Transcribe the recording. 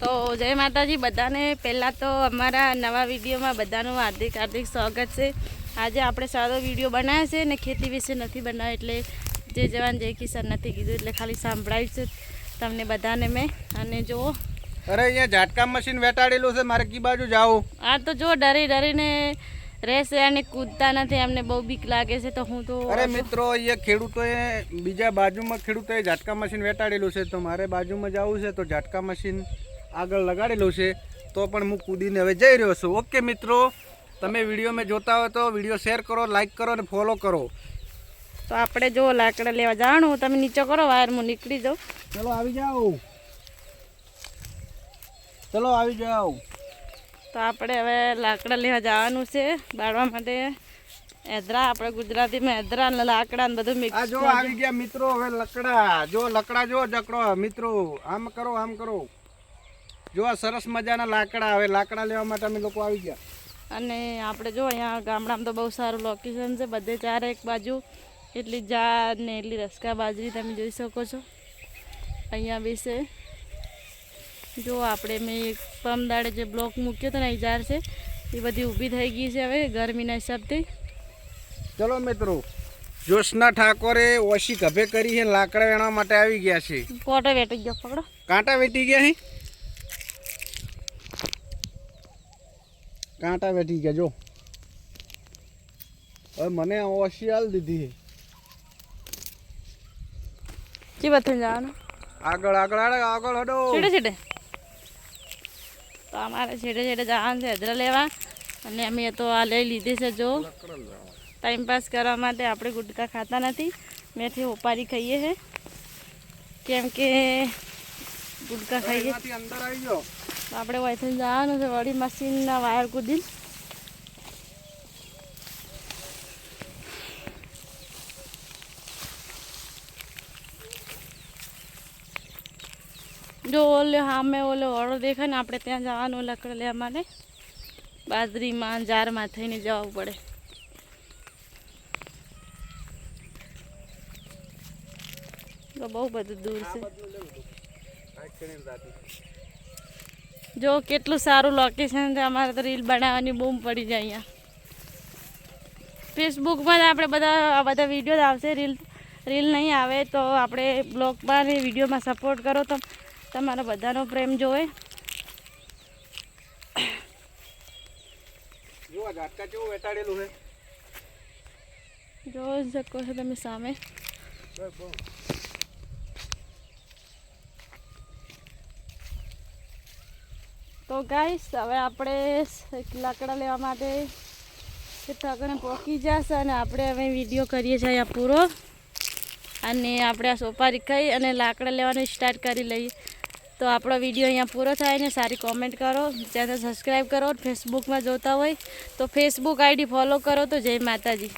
તો જય માતાજી બધાને પહેલાં તો અમારા નવા વિડીયોમાં બધાનું હાર્દિક હાર્દિક સ્વાગત છે. આજે આપણે સારો વીડિયો બનાવ્યો છે ને ખેતી વિશે નથી બનાવ્યો એટલે જે જવાન જય કિસાન નથી કીધું એટલે ખાલી સાંભળાવ્યું છે તમને બધાને મેં. અને જુઓ અરે અહીંયા ઝાટકા મશીન વેટાડેલું છે મારે કી બાજુ જાઉં આ તો જો ડરી ડરીને રહેશે અને કૂદતા નથી એમને બહુ બીક લાગે છે તો હું તો અરે મિત્રો અહીંયા ખેડૂતોએ બીજા બાજુમાં ખેડૂતોએ ઝાટકા મશીન વેટાડેલું છે તો મારે બાજુમાં જવું છે તો ઝાટકા મશીન આગળ લગાડેલું છે તો પણ હું કૂદીને હવે જઈ રહ્યો છું. ઓકે મિત્રો તમે વીડિયો મેં જોતા હોય તો વીડિયો શેર કરો લાઇક કરો અને ફોલો કરો. તો આપણે જો લાકડા લેવા જવાનું તમે નીચે કરો વાયર હું નીકળી જાઉં. ચલો આવી જાઓ. ચલો આવી જાઓ. તો આપણે હવે લાકડા લેવા જવાનું છે બાળવા માટે. એદરા આપણે ગુજરાતીમાં એદરા અને લાકડા ને બધું મિક્સ આ જો આવી ગયા મિત્રો હવે લકડા. જો લકડા જો જકડો મિત્રો. આમ કરો આમ કરો. જો આ સરસ મજાના લાકડા આવે લાકડા લેવા માટે અમે લોકો આવી ગયા. અને આપણે જો અહીંયા ગામડામાં તો બહુ સારું લોકેશન છે બધે ચારે એક બાજુ એટલી જા ને એટલી રસકા બાજરી તમે જોઈ શકો છો. અહીંયા બી છે જો આપણે મેં એક પમ દાડે જે બ્લોક મૂક્યો હતો ને ઝાડ છે એ બધી ઊભી થઈ ગઈ છે હવે ગરમીના હિસાબથી. ચલો મિત્રો જોશના ઠાકોરે ઓછી ગભે કરી છે લાકડા વેણવા માટે આવી ગયા છે. કોટા વેટી ગયો પકડો. કાંટા વેટી ગયા છે કાંટા બેઠી ગયા જો. હવે મને ઓછી દીધી કી બથું જવાનું? આગળ આગળ આગળ આગળ હડો. છેડે છેડે. તો અમારે છેડે છેડે જવાનું છે હજરા લેવા. અને અમે તો આ લઈ લીધી છે જો. ટાઈમ પાસ કરવા માટે આપણે ગુટકા ખાતા નથી. મેથી ઉપાડી ખાઈએ છે. કેમ કે ગુટકા ખાઈ અંદર આવી ગયો આપણે વહીથી જવાનું છે વળી મશીનના વાયર કૂદી જો ઓલે સામે ઓલે ઓળો દેખાય ને આપણે ત્યાં જવાનું લકડ લેવા માટે બાજરીમાં જારમાં થઈને જવું પડે. તો બહુ બધું દૂર છે. જો કેટલું સારું લોકેશન છે અમારે તો રીલ બનાવવાની બૂમ પડી જાય અહીંયા. ફેસબુકમાં જ આપણે બધા આ બધા વીડિયો આવશે રીલ રીલ નહીં આવે તો આપણે બ્લોગમાં ને વિડીયોમાં સપોર્ટ કરો તો તમારો બધાનો પ્રેમ જોવે. જોવો જોઈ શકો છો તમે સામે. તો ગાઈસ હવે આપણે લાકડા લેવા માટે ઠગણે પહોંચી જશે અને આપણે હવે વીડિયો કરીએ છીએ પૂરો. અને આપણે આ સોપારી ખાઈ અને લાકડા લેવાનું સ્ટાર્ટ કરી લઈએ. તો આપણો વીડિયો અહીંયા પૂરો થાય ને સારી કોમેન્ટ કરો. ચેનલ સબસ્ક્રાઈબ કરો ફેસબુકમાં જોતા હોય તો ફેસબુક આઈડી ફોલો કરો તો જય માતાજી.